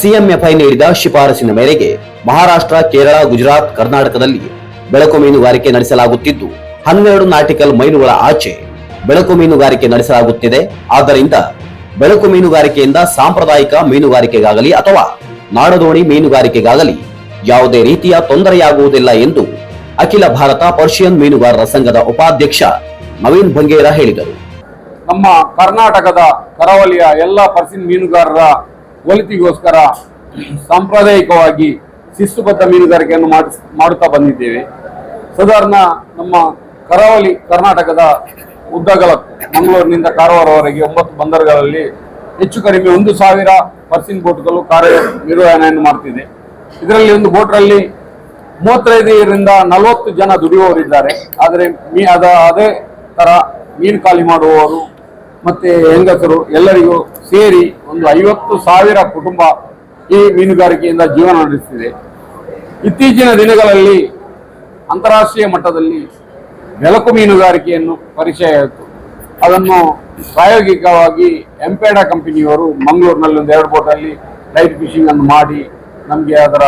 ಸಿಎಂಎಫ್ಐ ನೀಡಿದ ಶಿಫಾರಸಿನ ಮೇರೆಗೆ ಮಹಾರಾಷ್ಟ್ರ, ಕೇರಳ, ಗುಜರಾತ್, ಕರ್ನಾಟಕದಲ್ಲಿ ಬೆಳಕು ಮೀನುಗಾರಿಕೆ ನಡೆಸಲಾಗುತ್ತಿದ್ದು, ಹನ್ನೆರಡು ನಾಟಿಕಲ್ ಮೈಲುಗಳ ಆಚೆ ಬೆಳಕು ಮೀನುಗಾರಿಕೆ ನಡೆಸಲಾಗುತ್ತಿದೆ. ಆದ್ದರಿಂದ ಬೆಳಕು ಮೀನುಗಾರಿಕೆಯಿಂದ ಸಾಂಪ್ರದಾಯಿಕ ಮೀನುಗಾರಿಕೆಗಾಗಲಿ ಅಥವಾ ನಾಡದೋಣಿ ಮೀನುಗಾರಿಕೆಗಾಗಲಿ ಯಾವುದೇ ರೀತಿಯ ತೊಂದರೆಯಾಗುವುದಿಲ್ಲ ಎಂದು ಅಖಿಲ ಭಾರತ ಪರ್ಷಿಯನ್ ಮೀನುಗಾರರ ಸಂಘದ ಉಪಾಧ್ಯಕ್ಷ ನವೀನ್ ಬಂಗೇರ ಹೇಳಿದರು. ನಮ್ಮ ಕರ್ನಾಟಕದ ಕರಾವಳಿಯ ಎಲ್ಲ ಪರ್ಸಿನ್ ಮೀನುಗಾರರ ಒಲಿತಿಗೋಸ್ಕರ ಸಾಂಪ್ರದಾಯಿಕವಾಗಿ ಶಿಸ್ತುಬದ್ಧ ಮೀನುಗಾರಿಕೆಯನ್ನು ಮಾಡುತ್ತಾ ಬಂದಿದ್ದೇವೆ. ಸಾಧಾರಣ ನಮ್ಮ ಕರಾವಳಿ ಕರ್ನಾಟಕದ ಉದ್ದಗಲ ಮಂಗಳೂರಿನಿಂದ ಕಾರವಾರವರೆಗೆ ಒಂಬತ್ತು ಬಂದರುಗಳಲ್ಲಿ ಹೆಚ್ಚು ಕಡಿಮೆ ಒಂದು ಸಾವಿರ ಪರ್ಸಿನ್ ಬೋಟ್ಗಳು ಕಾರ್ಯನಿರ್ವಹಣೆಯನ್ನು ಮಾಡ್ತಿದೆ. ಇದರಲ್ಲಿ ಒಂದು ಬೋಟ್ರಲ್ಲಿ ಮೂವತ್ತೈದರಿಂದ ನಲವತ್ತು ಜನ ದುಡಿಯುವವರಿದ್ದಾರೆ. ಆದರೆ ಮೀ, ಅದ, ಅದೇ ಥರ ಮೀನು ಖಾಲಿ ಮಾಡುವವರು ಮತ್ತು ಹೆಂಗಸರು ಎಲ್ಲರಿಗೂ ಸೇರಿ ಒಂದು ಐವತ್ತು ಸಾವಿರ ಕುಟುಂಬ ಈ ಮೀನುಗಾರಿಕೆಯಿಂದ ಜೀವನ ನಡೆಸುತ್ತಿದೆ. ಇತ್ತೀಚಿನ ದಿನಗಳಲ್ಲಿ ಅಂತಾರಾಷ್ಟ್ರೀಯ ಮಟ್ಟದಲ್ಲಿ ಬೆಳಕು ಮೀನುಗಾರಿಕೆಯನ್ನು ಪರಿಚಯ ಆಯಿತು. ಅದನ್ನು ಪ್ರಾಯೋಗಿಕವಾಗಿ ಎಂಪೇಡಾ ಕಂಪನಿಯವರು ಮಂಗಳೂರಿನಲ್ಲಿ ಒಂದು ಎರಡು ಬೋಟಲ್ಲಿ ಲೈಟ್ ಫಿಶಿಂಗ್ ಅನ್ನು ಮಾಡಿ ನಮಗೆ ಅದರ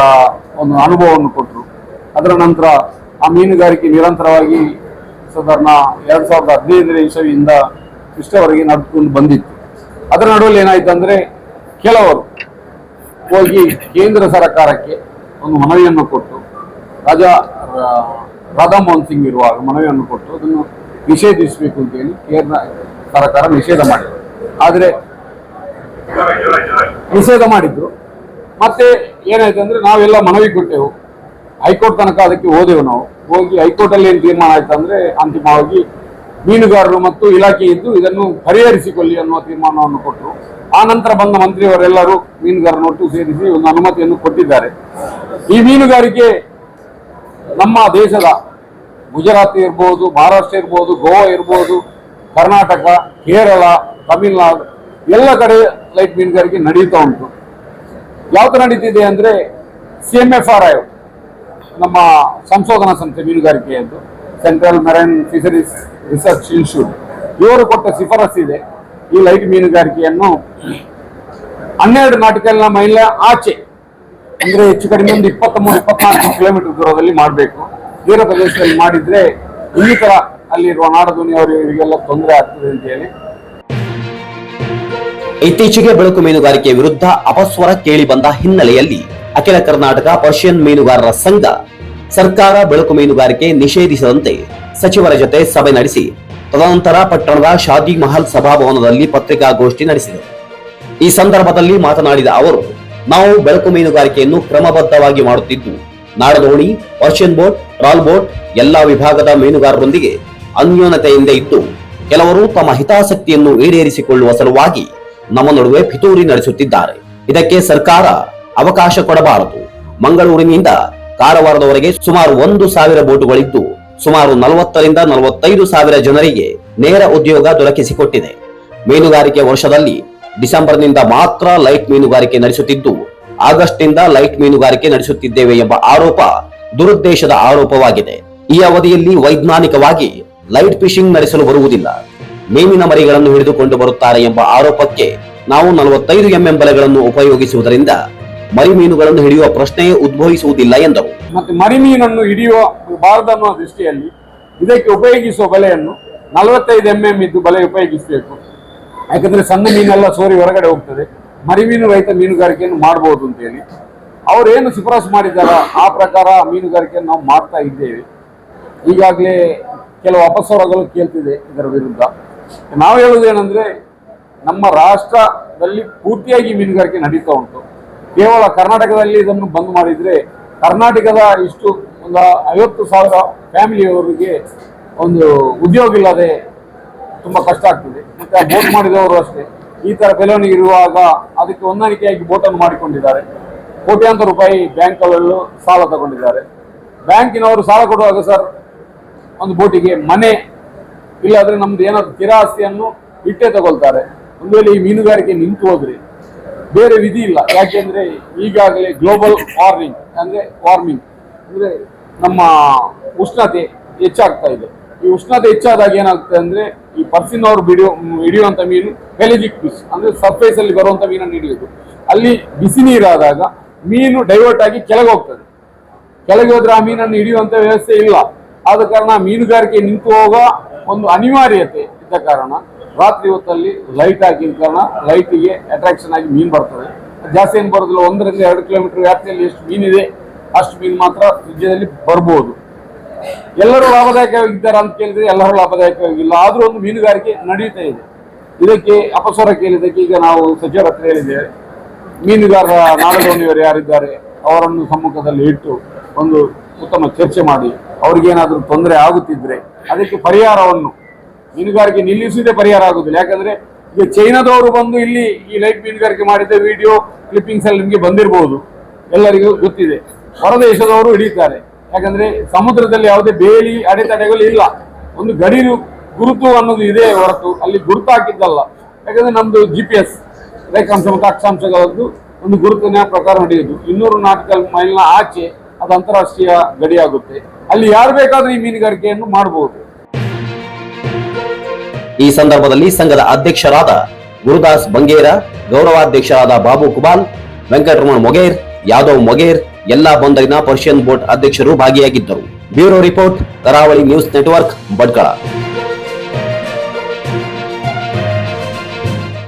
ಒಂದು ಅನುಭವವನ್ನು ಕೊಟ್ಟರು. ಅದರ ನಂತರ ಆ ಮೀನುಗಾರಿಕೆ ನಿರಂತರವಾಗಿ ಸಾಧಾರಣ ಎರಡು ಸಾವಿರದ ಹದಿನೈದನೇ ಇಸವಿಯಿಂದ ಇಷ್ಟವರೆಗೆ ನಡೆದುಕೊಂಡು ಬಂದಿತ್ತು. ಅದರ ನಡುವೆ ಏನಾಯ್ತು ಅಂದ್ರೆ ಕೆಲವರು ಹೋಗಿ ಕೇಂದ್ರ ಸರ್ಕಾರಕ್ಕೆ ಒಂದು ಮನವಿಯನ್ನು ಕೊಟ್ಟು, ರಾಜಾ ರಾಧಾಮೋಹನ್ ರಾಧಾ ಮೋಹನ್ ಸಿಂಗ್ ಇರುವಾಗ ಮನವಿಯನ್ನು ಕೊಟ್ಟು ಅದನ್ನು ನಿಷೇಧಿಸಬೇಕು ಅಂತೇಳಿ ಕೇಂದ್ರ ಸರ್ಕಾರ ನಿಷೇಧ ಮಾಡಿದ್ರು ಆದರೆ ನಿಷೇಧ ಮಾಡಿದ್ರು. ಮತ್ತೆ ಏನಾಯ್ತು ಅಂದ್ರೆ ನಾವೆಲ್ಲ ಮನವಿ ಕೊಟ್ಟೆವು. ಹೈಕೋರ್ಟ್ ತನಕ ಅದಕ್ಕೆ ಹೋದೆವು ನಾವು. ಹೋಗಿ ಹೈಕೋರ್ಟ್ ಅಲ್ಲಿ ಏನು ತೀರ್ಮಾನ ಆಯ್ತು ಅಂದ್ರೆ ಅಂತಿಮವಾಗಿ ಮೀನುಗಾರರು ಮತ್ತು ಇಲಾಖೆ ಇದ್ದು ಇದನ್ನು ಪರಿಹರಿಸಿಕೊಳ್ಳಿ ಅನ್ನುವ ತೀರ್ಮಾನವನ್ನು ಕೊಟ್ಟರು. ಆ ನಂತರ ಬಂದ ಮಂತ್ರಿಯವರೆಲ್ಲರೂ ಮೀನುಗಾರನೊಟ್ಟು ಸೇರಿಸಿ ಒಂದು ಅನುಮತಿಯನ್ನು ಕೊಟ್ಟಿದ್ದಾರೆ. ಈ ಮೀನುಗಾರಿಕೆ ನಮ್ಮ ದೇಶದ ಗುಜರಾತ್ ಇರ್ಬೋದು, ಮಹಾರಾಷ್ಟ್ರ ಇರ್ಬೋದು, ಗೋವಾ ಇರ್ಬೋದು, ಕರ್ನಾಟಕ, ಕೇರಳ, ತಮಿಳುನಾಡು ಎಲ್ಲ ಕಡೆ ಲೈಟ್ ಮೀನುಗಾರಿಕೆ ನಡೀತಾ ಉಂಟು. ಯಾವ್ದು ನಡೀತಿದೆ ಅಂದರೆ C M F R I ನಮ್ಮ ಸಂಶೋಧನಾ ಸಂಸ್ಥೆ ಮೀನುಗಾರಿಕೆಯದ್ದು. Central marine fisheries research institute ಇವರು ಕೊಟ್ಟ ಶಿಫಾರಸು ಇದೆ. ಈ ಲೈಟ್ ಮೀನುಗಾರಿಕೆಯನ್ನು ಹನ್ನೆರಡು ನಾಟಿಕಲ್ನ ಮೈಲ ಆಚೆ, ಅಂದ್ರೆ ಹೆಚ್ಚು ಕಡಿಮೆ ಒಂದು ಇಪ್ಪತ್ತ ಮೂರು ಇಪ್ಪತ್ನಾಲ್ಕು ಕಿಲೋಮೀಟರ್ ದೂರದಲ್ಲಿ ಮಾಡಬೇಕು. ತೀರ ಪ್ರದೇಶದಲ್ಲಿ ಮಾಡಿದ್ರೆ ಇನ್ನಿತರ ಅಲ್ಲಿರುವ ಇವರಿಗೆಲ್ಲ ತೊಂದರೆ ಆಗ್ತದೆ ಅಂತ ಹೇಳಿ. ಇತ್ತೀಚೆಗೆ ಬೆಳಕು ಮೀನುಗಾರಿಕೆ ವಿರುದ್ಧ ಅಪಸ್ವರ ಕೇಳಿ ಬಂದ ಹಿನ್ನೆಲೆಯಲ್ಲಿ ಅಖಿಲ ಕರ್ನಾಟಕ ಪರ್ಷಿಯನ್ ಮೀನುಗಾರರ ಸಂಘ ಸರ್ಕಾರ ಬೆಳಕು ಮೀನುಗಾರಿಕೆ ನಿಷೇಧಿಸದಂತೆ ಸಚಿವರ ಜೊತೆ ಸಭೆ ನಡೆಸಿ ತದನಂತರ ಪಟ್ಟಣದ ಶಾದಿ ಮಹಲ್ ಸಭಾಭವನದಲ್ಲಿ ಪತ್ರಿಕಾಗೋಷ್ಠಿ ನಡೆಸಿದರು. ಈ ಸಂದರ್ಭದಲ್ಲಿ ಮಾತನಾಡಿದ ಅವರು, ನಾವು ಬೆಳಕು ಮೀನುಗಾರಿಕೆಯನ್ನು ಕ್ರಮಬದ್ಧವಾಗಿ ಮಾಡುತ್ತಿದ್ದು, ನಾಡದೋಣಿ ವರ್ಷನ್ ಬೋಟ್, ರಾಲ್ ಬೋಟ್, ಎಲ್ಲಾ ವಿಭಾಗದ ಮೀನುಗಾರರೊಂದಿಗೆ ಅನ್ಯೋನ್ಯತೆಯಿಂದ ಇದ್ದು, ಕೆಲವರು ತಮ್ಮ ಹಿತಾಸಕ್ತಿಯನ್ನು ಈಡೇರಿಸಿಕೊಳ್ಳುವ ಸಲುವಾಗಿ ನಮ್ಮ ನಡುವೆ ಪಿತೂರಿ ನಡೆಸುತ್ತಿದ್ದಾರೆ. ಇದಕ್ಕೆ ಸರ್ಕಾರ ಅವಕಾಶ ಕೊಡಬಾರದು. ಮಂಗಳೂರಿನಿಂದ ಕಾರವಾರದವರೆಗೆ ಸುಮಾರು ಒಂದು ಸಾವಿರ ಬೋಟುಗಳಿದ್ದು ಸುಮಾರು ನಲವತ್ತರಿಂದ ನಲವತ್ತೈದು ಸಾವಿರ ಜನರಿಗೆ ನೇರ ಉದ್ಯೋಗ ದೊರಕಿಸಿಕೊಟ್ಟಿದೆ. ಮೀನುಗಾರಿಕೆ ವರ್ಷದಲ್ಲಿ ಡಿಸೆಂಬರ್ನಿಂದ ಮಾತ್ರ ಲೈಟ್ ಮೀನುಗಾರಿಕೆ ನಡೆಸುತ್ತಿದ್ದು, ಆಗಸ್ಟ್ನಿಂದ ಲೈಟ್ ಮೀನುಗಾರಿಕೆ ನಡೆಸುತ್ತಿದ್ದೇವೆ ಎಂಬ ಆರೋಪ ದುರುದ್ದೇಶದ ಆರೋಪವಾಗಿದೆ. ಈ ಅವಧಿಯಲ್ಲಿ ವೈಜ್ಞಾನಿಕವಾಗಿ ಲೈಟ್ ಫಿಶಿಂಗ್ ನಡೆಸಲು ಬರುವುದಿಲ್ಲ. ಮೀನಿನ ಮರಿಗಳನ್ನು ಹಿಡಿದುಕೊಂಡು ಬರುತ್ತಾರೆ ಎಂಬ ಆರೋಪಕ್ಕೆ ನಾವು ನಲವತ್ತೈದು ಎಂಎಂ ಬಲೆಗಳನ್ನು ಉಪಯೋಗಿಸುವುದರಿಂದ ಮರಿ ಮೀನುಗಳನ್ನು ಹಿಡಿಯುವ ಪ್ರಶ್ನೆಯೇ ಉದ್ಭವಿಸುವುದಿಲ್ಲ ಎಂದರು. ಮತ್ತೆ ಮರಿಮೀನನ್ನು ಹಿಡಿಯುವ ಬಾರದನ್ನುವ ದೃಷ್ಟಿಯಲ್ಲಿ ಇದಕ್ಕೆ ಉಪಯೋಗಿಸುವ ಬಲೆಯನ್ನು ನಲವತ್ತೈದು ಎಂ ಎಂ ಇದ್ದು ಬಲೆ ಉಪಯೋಗಿಸಬೇಕು. ಯಾಕಂದ್ರೆ ಸಣ್ಣ ಮೀನೆಲ್ಲ ಸೋರಿ ಹೊರಗಡೆ ಹೋಗ್ತದೆ. ಮರಿಮೀನು ರೈತ ಮೀನುಗಾರಿಕೆಯನ್ನು ಮಾಡಬಹುದು ಅಂತೇಳಿ. ಅವ್ರು ಏನು ಶಿಫಾರಸು ಮಾಡಿದ್ದಾರೆ ಆ ಪ್ರಕಾರ ಮೀನುಗಾರಿಕೆಯನ್ನು ನಾವು ಮಾಡ್ತಾ ಇದ್ದೇವೆ. ಈಗಾಗಲೇ ಕೆಲವು ಅಪಸ್ವರಗಳು ಕೇಳ್ತಿದೆ ಇದರ ವಿರುದ್ಧ. ನಾವು ಹೇಳುವುದು ಏನಂದ್ರೆ ನಮ್ಮ ರಾಷ್ಟ್ರದಲ್ಲಿ ಪೂರ್ತಿಯಾಗಿ ಮೀನುಗಾರಿಕೆ ನಡೀತಾ ಉಂಟು. ಕೇವಲ ಕರ್ನಾಟಕದಲ್ಲಿ ಇದನ್ನು ಬಂದ್ ಮಾಡಿದ್ರೆ ಕರ್ನಾಟಕದ ಇಷ್ಟು ಒಂದು ಐವತ್ತು ಸಾವಿರ ಫ್ಯಾಮಿಲಿಯವರಿಗೆ ಒಂದು ಉದ್ಯೋಗ ಇಲ್ಲದೆ ತುಂಬ ಕಷ್ಟ ಆಗ್ತದೆ. ಮತ್ತೆ ಬೋಟ್ ಮಾಡಿದವರು ಅಷ್ಟೇ. ಈ ತರ ಬೆಳವಣಿಗೆ ಇರುವಾಗ ಅದಕ್ಕೆ ಹೊಂದಾಣಿಕೆಯಾಗಿ ಬೋಟನ್ನು ಮಾಡಿಕೊಂಡಿದ್ದಾರೆ. ಕೋಟ್ಯಾಂತರ ರೂಪಾಯಿ ಬ್ಯಾಂಕ್ಗಳಲ್ಲೂ ಸಾಲ ತಗೊಂಡಿದ್ದಾರೆ. ಬ್ಯಾಂಕಿನವರು ಸಾಲ ಕೊಡುವಾಗ ಸರ್, ಒಂದು ಬೋಟಿಗೆ ಮನೆ ಇಲ್ಲಾದ್ರೆ ನಮ್ದು ಏನಾದ್ರು ಸ್ಥಿರಾಸ್ತಿಯನ್ನು ಇಟ್ಟೇ ತಗೊಳ್ತಾರೆ. ಒಂದು ವೇಳೆ ಈ ಮೀನುಗಾರಿಕೆ ನಿಂತು ಹೋದ್ರೆ ಬೇರೆ ವಿಧಿ ಇಲ್ಲ. ಯಾಕೆಂದ್ರೆ ಈಗಾಗಲೇ ಗ್ಲೋಬಲ್ ವಾರ್ಮಿಂಗ್ ಅಂದ್ರೆ ವಾರ್ಮಿಂಗ್ ಅಂದ್ರೆ ನಮ್ಮ ಉಷ್ಣತೆ ಹೆಚ್ಚಾಗ್ತಾ ಇದೆ. ಈ ಉಷ್ಣತೆ ಹೆಚ್ಚಾದಾಗ ಏನಾಗ್ತದೆ ಅಂದ್ರೆ ಈ ಪರ್ಸಿನವರು ಬಿಡಿಯೋ, ಹಿಡಿಯುವಂತ ಮೀನು ಪೆಲೆಜಿಕ್ ಫಿಶ್ ಅಂದ್ರೆ ಸರ್ಫೇಸ್ ಅಲ್ಲಿ ಬರುವಂತ ಮೀನನ್ನು ಹಿಡಿಯೋದು. ಅಲ್ಲಿ ಬಿಸಿ ನೀರಾದಾಗ ಮೀನು ಡೈವರ್ಟ್ ಆಗಿ ಕೆಳಗೆ ಹೋಗ್ತದೆ. ಕೆಳಗೆ ಹೋದ್ರೆ ಆ ಮೀನನ್ನು ಹಿಡಿಯುವಂತ ವ್ಯವಸ್ಥೆ ಇಲ್ಲ. ಆದ ಕಾರಣ ಮೀನುಗಾರಿಕೆ ನಿಂತು ಹೋಗುವ ಒಂದು ಅನಿವಾರ್ಯತೆ ಇದ್ದ ಕಾರಣ ರಾತ್ರಿ ಹೊತ್ತಲ್ಲಿ ಲೈಟ್ ಹಾಕಿದ ಕಾರಣ ಲೈಟಿಗೆ ಅಟ್ರಾಕ್ಷನ್ ಆಗಿ ಮೀನು ಬರ್ತದೆ. ಜಾಸ್ತಿ ಏನು ಬರೋದಿಲ್ಲ, ಒಂದರಿಂದ ಎರಡು ಕಿಲೋಮೀಟರ್ ವ್ಯಾಪ್ತಿಯಲ್ಲಿ ಎಷ್ಟು ಮೀನಿದೆ ಅಷ್ಟು ಮೀನು ಮಾತ್ರ ರಾಜ್ಯದಲ್ಲಿ ಬರ್ಬೋದು. ಎಲ್ಲರೂ ಲಾಭದಾಯಕವಾಗಿದ್ದಾರೆ ಅಂತ ಕೇಳಿದರೆ ಎಲ್ಲರೂ ಲಾಭದಾಯಕವಾಗಿಲ್ಲ. ಆದರೂ ಒಂದು ಮೀನುಗಾರಿಕೆ ನಡೀತಾ ಇದೆ. ಇದಕ್ಕೆ ಅಪಸ್ವರ ಕೇಳಿದ್ದಕ್ಕೆ ಈಗ ನಾವು ಸಚಿವರ ಹತ್ರ ಹೇಳಿದ್ದೇವೆ. ಮೀನುಗಾರರ ನಾಡದೋಣಿಯವರು ಯಾರಿದ್ದಾರೆ, ಅವರನ್ನು ಸಮ್ಮುಖದಲ್ಲಿ ಇಟ್ಟು ಒಂದು ಉತ್ತಮ ಚರ್ಚೆ ಮಾಡಿ. ಅವ್ರಿಗೇನಾದರೂ ತೊಂದರೆ ಆಗುತ್ತಿದ್ರೆ ಅದಕ್ಕೆ ಪರಿಹಾರವನ್ನು ಮೀನುಗಾರಿಕೆ ನಿಲ್ಲಿಸುವುದೇ ಪರಿಹಾರ ಆಗುದಿಲ್ಲ. ಯಾಕಂದ್ರೆ ಈಗ ಚೈನಾದವರು ಬಂದು ಇಲ್ಲಿ ಈ ಲೈಟ್ ಮೀನುಗಾರಿಕೆ ಮಾಡಿದ ವಿಡಿಯೋ ಕ್ಲಿಪ್ಪಿಂಗ್ಸ್ ಅಲ್ಲಿ ನಿಮಗೆ ಬಂದಿರಬಹುದು ಎಲ್ಲರಿಗೂ ಗೊತ್ತಿದೆ. ಹೊರದೇಶದವರು ಹಿಡಿತಾರೆ ಯಾಕಂದ್ರೆ ಸಮುದ್ರದಲ್ಲಿ ಯಾವುದೇ ಬೇಲಿ, ಅಡೆತಡೆಗಳು ಇಲ್ಲ. ಒಂದು ಗಡಿ ಗುರುತು ಅನ್ನೋದು ಇದೆ ಹೊರತು. ಅಲ್ಲಿ ಗುರುತು ಹಾಕಿದ್ದಲ್ಲ. ಯಾಕಂದ್ರೆ ನಮ್ದು ಜಿ ಪಿ ಎಸ್ ರೇಖಾಂಶ ಮತ್ತು ಅಕ್ಷಾಂಶಗಳದ್ದು ಒಂದು ಗುರುತಿನ ಪ್ರಕಾರ ನಡೆಯುವುದು ಇನ್ನೂರು ನಾಟಿಕಲ್ ಮೈಲ್ನ ಆಚೆ ಅದು ಅಂತಾರಾಷ್ಟ್ರೀಯ ಗಡಿಯಾಗುತ್ತೆ. ಅಲ್ಲಿ ಯಾರು ಬೇಕಾದ್ರೂ ಈ ಮೀನುಗಾರಿಕೆಯನ್ನು ಮಾಡಬಹುದು ಈ ಸಂದರ್ಭದಲ್ಲಿ ಸಂಘದ ಅಧ್ಯಕ್ಷರಾದ ಗುರುದಾಸ್ ಬಂಗೇರ, ಗೌರವಾಧ್ಯಕ್ಷರಾದ ಬಾಬು ಕುಬಾಲ್, ವೆಂಕಟರಮಣ ಮೊಗೇರ್, ಯಾದವ್ ಮೊಗೇರ್, ಎಲ್ಲಾ ಬಂದರಿನ ಪರ್ಷಿಯನ್ ಬೋಟ್ ಅಧ್ಯಕ್ಷರು ಭಾಗಿಯಾಗಿದ್ದರು. ಬ್ಯೂರೋ ರಿಪೋರ್ಟ್, ಕರಾವಳಿ ನ್ಯೂಸ್ ನೆಟ್ವರ್ಕ್ ಭಟ್ಕಳ